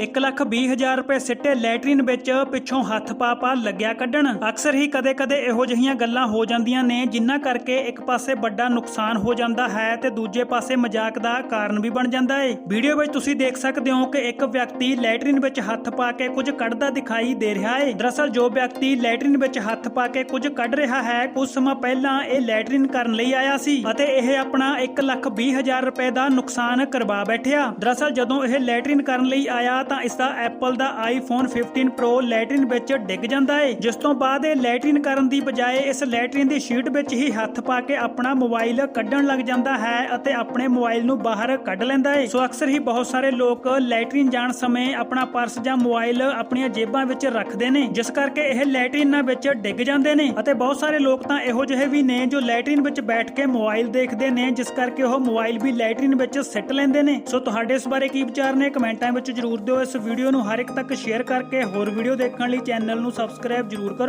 120000 ਰੁਪਏ ਸਿੱਟੇ ਲੈਟਰਿਨ ਵਿੱਚ ਪਿੱਛੋਂ ਹੱਥ ਪਾ ਪਾ ਲੱਗਿਆ ਕੱਢਣ। ਅਕਸਰ ਹੀ ਕਦੇ-ਕਦੇ ਇਹੋ ਜਿਹੀਆਂ ਗੱਲਾਂ ਹੋ ਜਾਂਦੀਆਂ ਨੇ, ਜਿਨ੍ਹਾਂ ਕਰਕੇ ਇੱਕ ਪਾਸੇ ਵੱਡਾ ਨੁਕਸਾਨ ਹੋ ਜਾਂਦਾ ਹੈ ਤੇ ਦੂਜੇ ਪਾਸੇ ਮਜ਼ਾਕ ਦਾ ਕਾਰਨ ਵੀ ਬਣ ਜਾਂਦਾ ਹੈ ਵੀਡੀਓ ਵਿੱਚ ਤੁਸੀਂ ਦੇਖ ਸਕਦੇ ਹੋ ਕਿ ਇੱਕ ਵਿਅਕਤੀ ਲੈਟਰਿਨ ਵਿੱਚ ਹੱਥ ਪਾ ਕੇ ਕੁਝ ਕੱਢਦਾ ਦਿਖਾਈ ਦੇ ਰਿਹਾ ਏ। ਦਰਅਸਲ ਜੋ ਵਿਅਕਤੀ ਲੈਟਰਿਨ ਵਿੱਚ ਹੱਥ ਪਾ ਕੇ ਕੁਝ ਕੱਢ ਰਿਹਾ ਹੈ, ਕੁਝ ਸਮਾਂ ਪਹਿਲਾਂ ਇਹ ਲੈਟਰਿਨ ਕਰਨ ਲਈ ਆਇਆ ਸੀ ਅਤੇ ਇਹ ਆਪਣਾ 120000 ਰੁਪਏ ਦਾ ਨੁਕਸਾਨ ਕਰਵਾ ਬੈਠਿਆ। ਦਰਅਸਲ ਜਦੋਂ ਇਹ ਲੈਟਰਿਨ ਕਰਨ ਲਈ ਆਇਆ ਤਾਂ ਇਸ ਦਾ ਐਪਲ ਦਾ ਆਈਫੋਨ 15 ਪ੍ਰੋ ਲੈਟਰਿਨ ਵਿੱਚ ਡਿੱਗ ਜਾਂਦਾ ਹੈ ਜਿਸ ਤੋਂ ਬਾਅਦ ਇਹ ਲੈਟਰਿਨ ਕਰਨ ਦੀ ਬਜਾਏ ਇਸ ਲੈਟਰਿਨ ਦੀ ਸ਼ੀਟ ਵਿੱਚ ਹੀ ਹੱਥ ਪਾ ਕੇ ਆਪਣਾ ਮੋਬਾਈਲ ਕੱਢਣ ਲੱਗ ਜਾਂਦਾ ਹੈ ਅਤੇ ਆਪਣੇ ਮੋਬਾਈਲ ਨੂੰ ਬਾਹਰ ਕੱਢ ਲੈਂਦਾ ਹੈ ਸੋ ਅਕਸਰ ਹੀ ਬਹੁਤ ਸਾਰੇ ਲੋਕ ਲੈਟਰਿਨ ਜਾਣ ਸਮੇਂ ਆਪਣਾ ਪਰਸ ਜਾਂ ਮੋਬਾਈਲ ਆਪਣੀਆਂ ਜੇਬਾਂ ਵਿੱਚ ਰੱਖਦੇ ਨੇ, ਜਿਸ ਕਰਕੇ ਇਹ ਲੈਟਰਿਨਾਂ ਵਿੱਚ ਡਿੱਗ ਜਾਂਦੇ ਨੇ। ਅਤੇ ਬਹੁਤ ਸਾਰੇ ਲੋਕ ਤਾਂ ਇਹੋ ਜਿਹੇ ਵੀ ਨੇ ਜੋ ਲੈਟਰਿਨ ਵਿੱਚ ਬੈਠ ਕੇ ਮੋਬਾਈਲ ਦੇਖਦੇ ਨੇ, ਜਿਸ ਕਰਕੇ ਉਹ ਮੋਬਾਈਲ ਵੀ ਲੈਟਰਿਨ ਵਿੱਚ ਸਿੱਟ ਲੈਂਦੇ ਨੇ। ਸੋ ਤੁਹਾਡੇ ਇਸ ਬਾਰੇ ਕੀ ਵਿਚਾਰ ਨੇ? ਕਮੈਂਟਾਂ ਵਿੱਚ ਜਰੂਰ ਦਿਓ। ਇਸ ਵੀਡੀਓ ਨੂੰ ਹਰ ਇੱਕ ਤੱਕ ਸ਼ੇਅਰ ਕਰਕੇ ਹੋਰ ਵੀਡੀਓ ਦੇਖਣ ਲਈ ਚੈਨਲ ਨੂੰ ਸਬਸਕ੍ਰਾਈਬ ਜਰੂਰ ਕਰੋ।